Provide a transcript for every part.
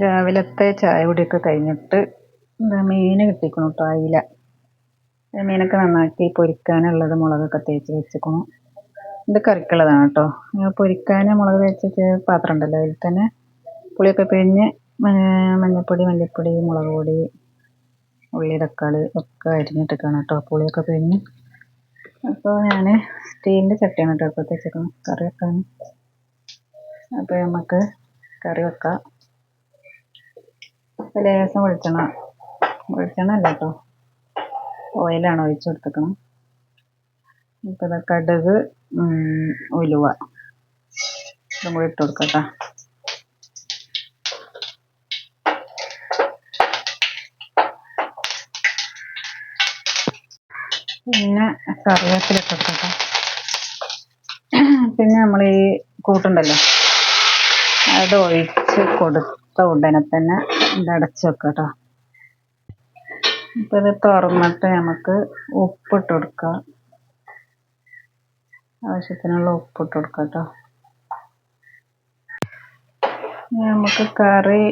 രാവിലത്തെ ചായ കുടിയൊക്കെ കഴിഞ്ഞിട്ട് എന്താ മീൻ കിട്ടിക്കണം കേട്ടോ അയില. മീനൊക്കെ നന്നാക്കി പൊരിക്കാനുള്ളത് മുളകൊക്കെ തേച്ച് വെച്ചിക്കണം. ഇത് കറിക്കുള്ളതാണ് കേട്ടോ പൊരിക്കാൻ മുളക് തേച്ച് പാത്രം ഉണ്ടല്ലോ അതിൽ തന്നെ പുളിയൊക്കെ പിഴിഞ്ഞ് മഞ്ഞൾപ്പൊടി മല്ലിപ്പൊടി മുളക് പൊടി ഉള്ളി തക്കാളി ഒക്കെ അരിഞ്ഞിട്ടൊക്കെയാണ് കേട്ടോ പുളിയൊക്കെ പിഴിഞ്ഞ്. അപ്പോൾ ഞാൻ സ്റ്റീലിന്റെ ചട്ടിയാണ് കേട്ടോ ഇപ്പോൾ വെച്ചേക്കുന്നത് കറി വെക്കാൻ അപ്പോൾ നമുക്ക് കറി വെക്കാം. ലേശം വെളിച്ചെണ്ണ വെളിച്ചെണ്ണ അല്ല കേട്ടോ ഓയിലാണ് ഒഴിച്ചു കൊടുത്തേക്കണം. ഇപ്പം കടുക് ഉലുവ. ഇതും കൂടി ഇട്ട് കൊടുക്കാം കേട്ടോ പിന്നെ കറിവേപ്പില ഇട്ട് പിന്നെ നമ്മൾ ഈ കൂട്ടുണ്ടല്ലോ. അത് ഒഴിച്ച് കൊടുത്ത ഉടനെ തന്നെ അടച്ച് വെക്കാം കേട്ടോ ഇപ്പം ഇത് തുറന്നിട്ട് നമുക്ക് ഉപ്പിട്ട് കൊടുക്കാം. ആവശ്യത്തിനുള്ള ഉപ്പിട്ട് കൊടുക്കാം കേട്ടോ നമുക്ക് കറി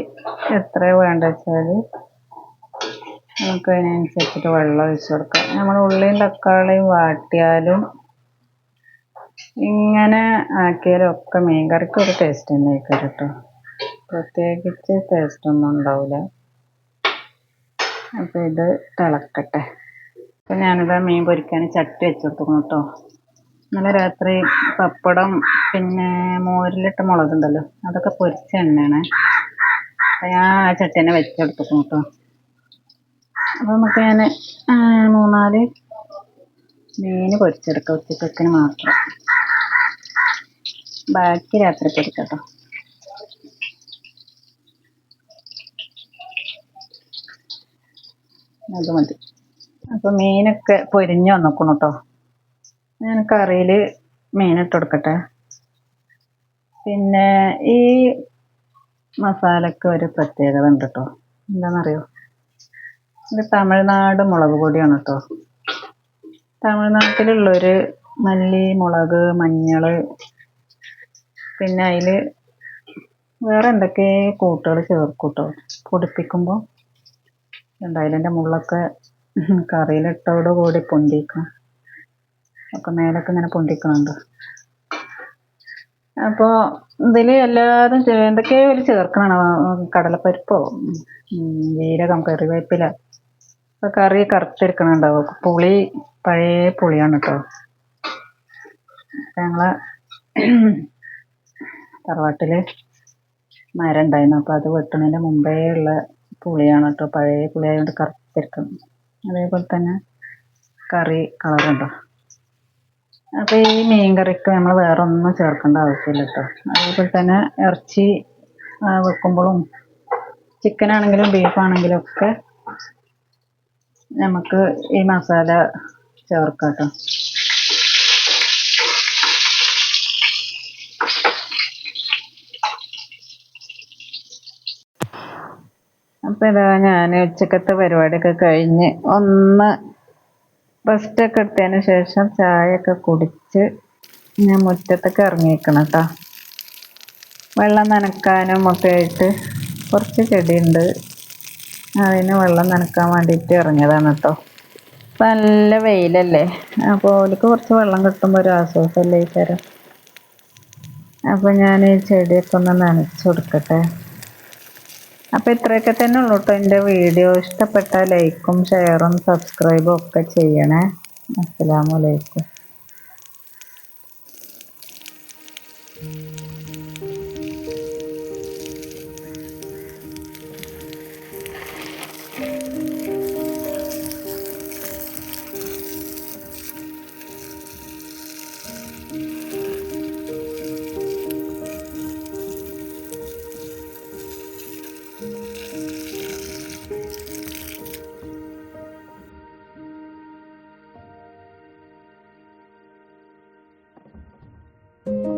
എത്ര വേണ്ട വെച്ചാൽ നമുക്ക് അതിനനുസരിച്ചിട്ട് വെള്ളം ഒഴിച്ച് കൊടുക്കാം. നമ്മൾ ഉള്ളിയും തക്കാളിയും വാട്ടിയാലും ഇങ്ങനെ ആക്കിയാലും ഒക്കെ മീൻ കറിക്ക് ഒരു ടേസ്റ്റ് തന്നെ കേട്ടോ പ്രത്യേകിച്ച് ടേസ്റ്റ് ഒന്നും ഉണ്ടാവില്ല അപ്പോൾ ഇത് തിളക്കട്ടെ. അപ്പോൾ ഞാനിത് മീൻ പൊരിക്കാൻ ചട്ടി വെച്ചെടുത്തു കേട്ടോ ഇന്നലെ രാത്രി പപ്പടം പിന്നെ മോരിലിട്ട മുളകുണ്ടല്ലോ അതൊക്കെ പൊരിച്ച എണ്ണയാണ്. അപ്പൊ ഞാൻ ആ ചട്ടി തന്നെ വെച്ച് കേട്ടോ അപ്പോൾ നമുക്ക് ഞാൻ മൂന്നാൽ മീൻ പൊരിച്ചെടുക്കാം ഉച്ചക്കത്തിന് മാത്രം. ബാക്കി രാത്രി പൊരിക്കട്ടോ അത് മതി അപ്പൊ മീനൊക്കെ പൊരിഞ്ഞ് വന്നിക്കണം കേട്ടോ ഞാൻ കറിയിൽ മീനിട്ട് കൊടുക്കട്ടെ. പിന്നെ ഈ മസാലക്ക് ഒരു പ്രത്യേകത ഉണ്ട് കേട്ടോ എന്താണെന്നറിയോ ഇത് തമിഴ്നാട് മുളക് പൊടിയാണ് കേട്ടോ തമിഴ്നാട്ടിലുള്ളൊരു മല്ലി മുളക് മഞ്ഞൾ പിന്നെ അതിൽ വേറെ എന്തൊക്കെ കൂട്ടുകൾ ചേർക്കും കേട്ടോ പൊടിപ്പിക്കുമ്പോൾ എന്തായാലും മുള്ളൊക്കെ കറിയിലിട്ടോട് കൂടി പൊന്തിക്കും. ഒക്കെ മേലൊക്കെ ഇങ്ങനെ പൊന്തിക്കുന്നുണ്ട്. അപ്പോൾ ഇതിൽ എല്ലാതും എന്തൊക്കെയോ ഒരു ചേർക്കണം കടലപ്പരിപ്പോ ജീരകം കറിവേപ്പില കറി കറുത്തിരിക്കണുണ്ടാവും. പുളി പഴയ പുളിയാണ് കേട്ടോ ഞങ്ങളെ തറവാട്ടിൽ മരം ഉണ്ടായിരുന്നു അപ്പോൾ അത് വെട്ടുന്നതിന്റെ മുമ്പേ ഉള്ള പുളിയാണ് കേട്ടോ പഴയ പുളി ആയതുകൊണ്ട് കറുത്തിരിക്കണം അതേപോലെ തന്നെ കറി കളറുണ്ടോ അപ്പോൾ ഈ മീൻ കറിക്ക് നമ്മൾ വേറെ ഒന്നും ചേർക്കേണ്ട ആവശ്യമില്ല കേട്ടോ അതേപോലെ തന്നെ ഇറച്ചി വെക്കുമ്പോഴും ചിക്കൻ ആണെങ്കിലും ബീഫ് ആണെങ്കിലും ഒക്കെ നമുക്ക് ഈ മസാല ചേർക്കാം കേട്ടോ അപ്പോൾ ഇതാ ഞാൻ ഉച്ചക്കത്തെ പരിപാടിയൊക്കെ കഴിഞ്ഞ് ഒന്ന് റെസ്റ്റൊക്കെ എടുത്തതിന് ശേഷം ചായയൊക്കെ കുടിച്ച് ഞാൻ മുറ്റത്തൊക്കെ ഇറങ്ങിയിരിക്കണം കേട്ടോ വെള്ളം നനക്കാനും ഒക്കെ ആയിട്ട് കുറച്ച് ചെടിയുണ്ട്. അതിന് വെള്ളം നനക്കാൻ വേണ്ടിയിട്ട് ഇറങ്ങിയതാണ് കേട്ടോ നല്ല വെയിലല്ലേ? അപ്പോൾ അവർക്ക് കുറച്ച് വെള്ളം കിട്ടുമ്പോൾ ഒരു ആശ്വാസമല്ലേ ഈ തരം? അപ്പോൾ ഞാൻ ഈ ചെടിയൊക്കെ ഒന്ന് നനച്ചു കൊടുക്കട്ടെ. അപ്പോൾ ഇത്രയൊക്കെ തന്നെ ഉള്ളൂ കേട്ടോ എന്റെ വീഡിയോ. ഇഷ്ടപ്പെട്ട ലൈക്കും ഷെയറും സബ്സ്ക്രൈബും ഒക്കെ ചെയ്യണേ. അസ്സാമലൈക്കും you